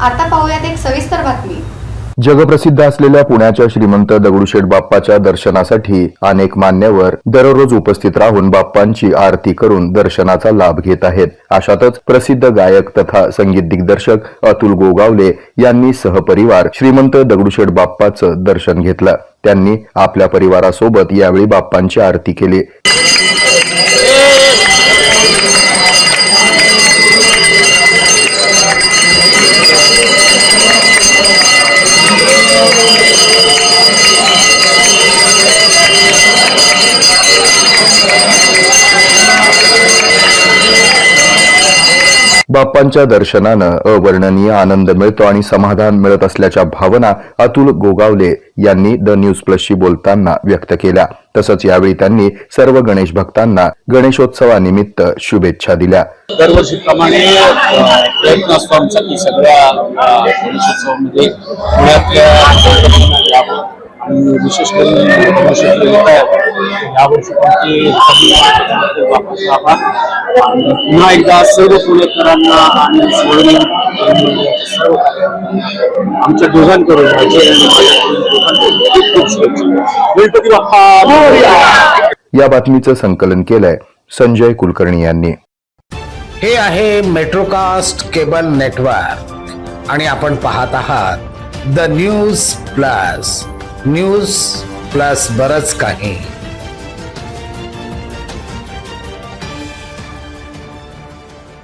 आता पाहूयात एक सविस्तर बातमी. जगप्रसिद्ध असलेल्या पुण्याच्या श्रीमंत दगडूशेठ बाप्पाच्या दर्शनासाठी अनेक मान्यवर दररोज उपस्थित राहून बाप्पांची आरती करून दर्शनाचा लाभ घेत आहेत. अशातच प्रसिद्ध गायक तथा संगीत दिग्दर्शक अतुल गोगावले यांनी सहपरिवार श्रीमंत दगडूशेठ बाप्पाचं दर्शन घेतलं. त्यांनी आपल्या परिवारासोबत यावेळी बाप्पांची आरती केली. बाप्पांच्या दर्शनानं अवर्णनीय आनंद मिळतो आणि समाधान मिळत असल्याच्या भावना अतुल गोगावले यांनी द न्यूज प्लसशी बोलताना व्यक्त केल्या. तसंच यावेळी त्यांनी सर्व गणेश भक्तांना गणेशोत्सवानिमित्त शुभेच्छा दिल्या. दरवर्षीप्रमाणे प्रयत्न असतो आमचा की सगळ्या गणेशोत्सवामध्ये पुण्यातल्या विशेष करून यावर्षी वापस पुन्हा एकदा सर्व पुणेकरांना आणि सर्व आमच्या दोघांकडून गणपती बाप्पा. या बातमीचं संकलन केलंय संजय कुलकर्णी यांनी. हे आहे मेट्रोकास्ट केबल नेटवर्क आणि आपण पाहत आहात the news plus. News plus बरच काही.